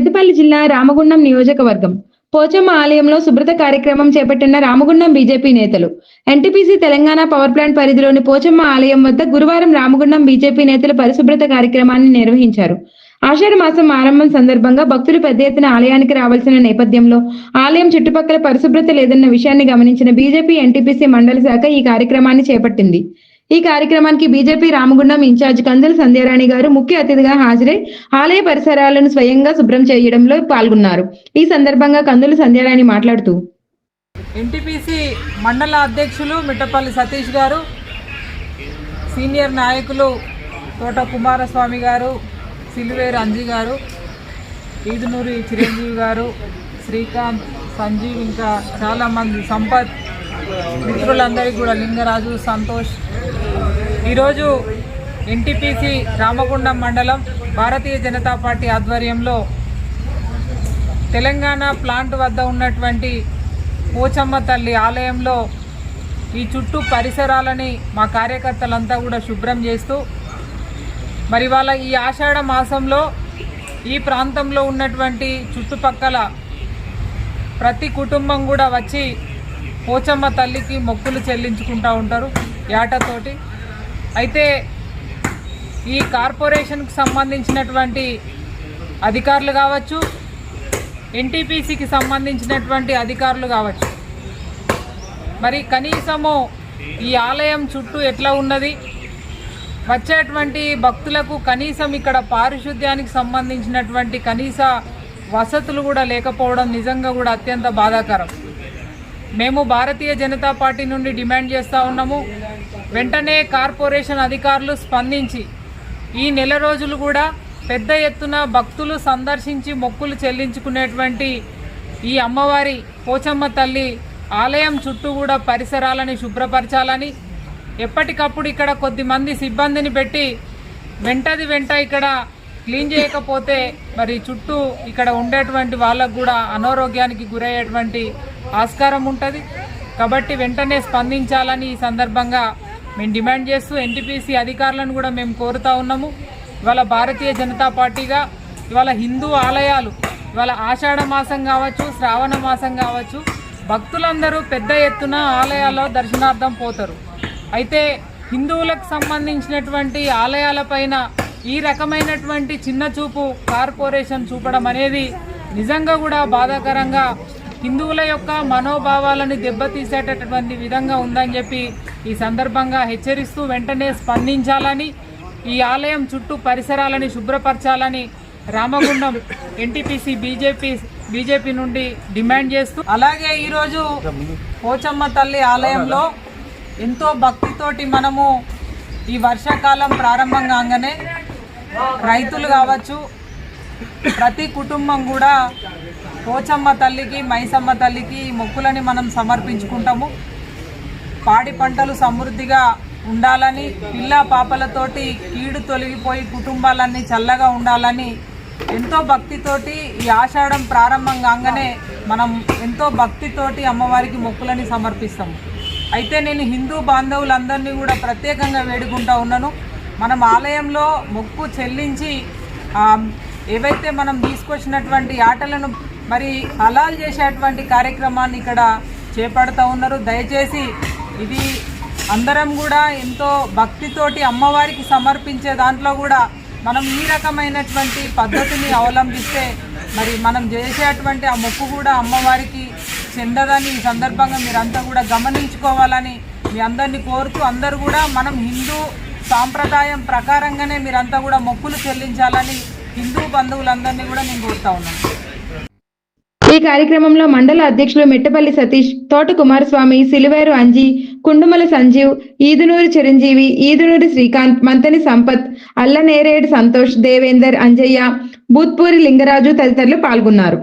పెద్దపల్లి జిల్లా రామగుండం నియోజకవర్గం. పోచమ్మ ఆలయంలో శుభ్రత కార్యక్రమం చేపట్టిన రామగుండం బీజేపీ నేతలు. ఎన్టీపీసీ తెలంగాణ పవర్ ప్లాంట్ పరిధిలోని పోచమ్మ ఆలయం వద్ద గురువారం రామగుండం బీజేపీ నేతలు పరిశుభ్రత కార్యక్రమాన్ని నిర్వహించారు. ఆషాఢ మాసం ఆరంభం సందర్భంగా భక్తులు పెద్ద ఎత్తున ఆలయానికి రావాల్సిన నేపథ్యంలో ఆలయం చుట్టుపక్కల పరిశుభ్రత లేదన్న విషయాన్ని గమనించిన బీజేపీ ఎన్టీపీసీ మండలి శాఖ ఈ కార్యక్రమాన్ని చేపట్టింది. ఈ కార్యక్రమానికి బీజేపీ రామగుండం ఇన్ఛార్జ్ కందుల సంధ్యారాణి గారు ముఖ్య అతిథిగా హాజరై ఆలయ పరిసరాలను స్వయంగా శుభ్రం చేయడంలో పాల్గొన్నారు. ఈ సందర్భంగా కందుల సంధ్యారాణి మాట్లాడుతూ ఎన్టీపీసీ మండల అధ్యక్షులు మిట్టపల్లి సతీష్ గారు సీనియర్ నాయకులు తోట కుమారస్వామి గారు సిల్వేరు అంజీ గారు ఈదునూరి చిరంజీవి గారు శ్రీకాంత్ సంజీవ్ ఇంకా చాలామంది సంపత్ మిత్రులందరికీ కూడా లింగరాజు సంతోష్. ఈరోజు ఎన్టీపీసీ రామగుండం మండలం భారతీయ జనతా పార్టీ ఆధ్వర్యంలో తెలంగాణ ప్లాంట్ వద్ద ఉన్నటువంటి పోచమ్మ తల్లి ఆలయంలో ఈ చుట్టూ పరిసరాలని మా కార్యకర్తలంతా కూడా శుభ్రం చేస్తూ మరి వాళ్ళ ఈ ఆషాఢ మాసంలో ఈ ప్రాంతంలో ఉన్నటువంటి చుట్టుపక్కల ప్రతి కుటుంబం కూడా వచ్చి పోచమ్మ తల్లికి మొక్కులు చెల్లించుకుంటూ ఉంటారు ఏటతోటి. అయితే ఈ కార్పొరేషన్కి సంబంధించినటువంటి అధికారులు కావచ్చు ఎన్టీపీసీకి సంబంధించినటువంటి అధికారులు కావచ్చు. మరి కనీసము ఈ ఆలయం చుట్టూ ఎట్లా ఉన్నది? వచ్చేటువంటి భక్తులకు కనీసం ఇక్కడ పారిశుద్ధ్యానికి సంబంధించినటువంటి కనీస వసతులు కూడా లేకపోవడం నిజంగా కూడా అత్యంత బాధాకరం. మేము భారతీయ జనతా పార్టీ నుండి డిమాండ్ చేస్తూ ఉన్నాము. వెంటనే కార్పొరేషన్ అధికారులు స్పందించి ఈ నెల రోజులు కూడా పెద్ద ఎత్తున భక్తులు సందర్శించి మొక్కులు చెల్లించుకునేటువంటి ఈ అమ్మవారి పోచమ్మ తల్లి ఆలయం చుట్టూ కూడా పరిసరాలని శుభ్రపరచాలని ఎప్పటికప్పుడు ఇక్కడ కొద్దిమంది సిబ్బందిని పెట్టి వెంటది వెంట ఇక్కడ క్లీన్ చేయకపోతే మరి చుట్టూ ఇక్కడ ఉండేటువంటి వాళ్ళకు కూడా అనారోగ్యానికి గురయ్యేటువంటి ఆస్కారం ఉంటుంది. కాబట్టి వెంటనే స్పందించాలని ఈ సందర్భంగా మేము డిమాండ్ చేస్తూ ఎన్టీపీసీ అధికారులను కూడా మేము కోరుతా ఉన్నాము. ఇవాళ భారతీయ జనతా పార్టీగా ఇవాళ హిందూ ఆలయాలు ఇవాళ ఆషాఢ మాసం కావచ్చు శ్రావణ మాసం కావచ్చు భక్తులందరూ పెద్ద ఎత్తున ఆలయాల్లో దర్శనార్థం పోతారు. అయితే హిందువులకు సంబంధించినటువంటి ఆలయాలపైన ఈ రకమైనటువంటి చిన్న చూపు కార్పొరేషన్ చూపడం అనేది నిజంగా కూడా బాధాకరంగా హిందువుల యొక్క మనోభావాలను దెబ్బతీసేటటువంటి విధంగా ఉందని చెప్పి ఈ సందర్భంగా హెచ్చరిస్తూ వెంటనే స్పందించాలని ఈ ఆలయం చుట్టూ పరిసరాలని శుభ్రపరచాలని రామగుండం ఎన్టీపీసీ బీజేపీ బీజేపీ నుండి డిమాండ్ చేస్తూ అలాగే ఈరోజు పోచమ్మ తల్లి ఆలయంలో ఎంతో భక్తితోటి మనము ఈ వర్షాకాలం ప్రారంభం కాగానే రైతులు కావచ్చు ప్రతి కుటుంబం కూడా పోచమ్మ తల్లికి మైసమ్మ తల్లికి మొక్కులని మనం సమర్పించుకుంటాము. పాడి పంటలు సమృద్ధిగా ఉండాలని పిల్ల పాపలతోటి కీడు తొలగిపోయి కుటుంబాలన్నీ చల్లగా ఉండాలని ఎంతో భక్తితోటి ఈ ఆషాఢం ప్రారంభం కాగానే మనం ఎంతో భక్తితోటి అమ్మవారికి మొక్కులని సమర్పిస్తాము. అయితే నేను హిందూ బాంధవులందరినీ కూడా ప్రత్యేకంగా వేడుకుంటా ఉన్నాను. మనం ఆలయంలో మొక్కు చెల్లించి ఏవైతే మనం తీసుకొచ్చినటువంటి ఆటలను మరి హలాల్ చేసేటువంటి కార్యక్రమాన్ని ఇక్కడ చేపడుతూ ఉన్నారు దయచేసి ఇది అందరం కూడా ఎంతో భక్తితోటి అమ్మవారికి సమర్పించే దాంట్లో కూడా మనం ఈ రకమైనటువంటి పద్ధతిని అవలంబిస్తే మరి మనం చేసేటువంటి ఆ మొక్కు కూడా అమ్మవారికి చెందదని ఈ సందర్భంగా మీరంతా కూడా గమనించుకోవాలని మీ అందరినీ కోరుతూ అందరూ కూడా మనం హిందూ సాంప్రదాయం ప్రకారంగానే మీరంతా కూడా మొక్కులు చెల్లించాలని హిందూ బంధువులందరినీ కూడా నేను కోరుతా ఉన్నాను. ఈ కార్యక్రమంలో మండల అధ్యక్షులు మిట్టపల్లి సతీష్ తోట కుమారస్వామి సిలివేరు అంజీ కుండుమల సంజీవ్ ఈదునూరి చిరంజీవి ఈదునూరి శ్రీకాంత్ మంతని సంపత్ అల్లనేరేడు సంతోష్ దేవేందర్ అంజయ్య భూత్పూరి లింగరాజు తదితరులు పాల్గొన్నారు.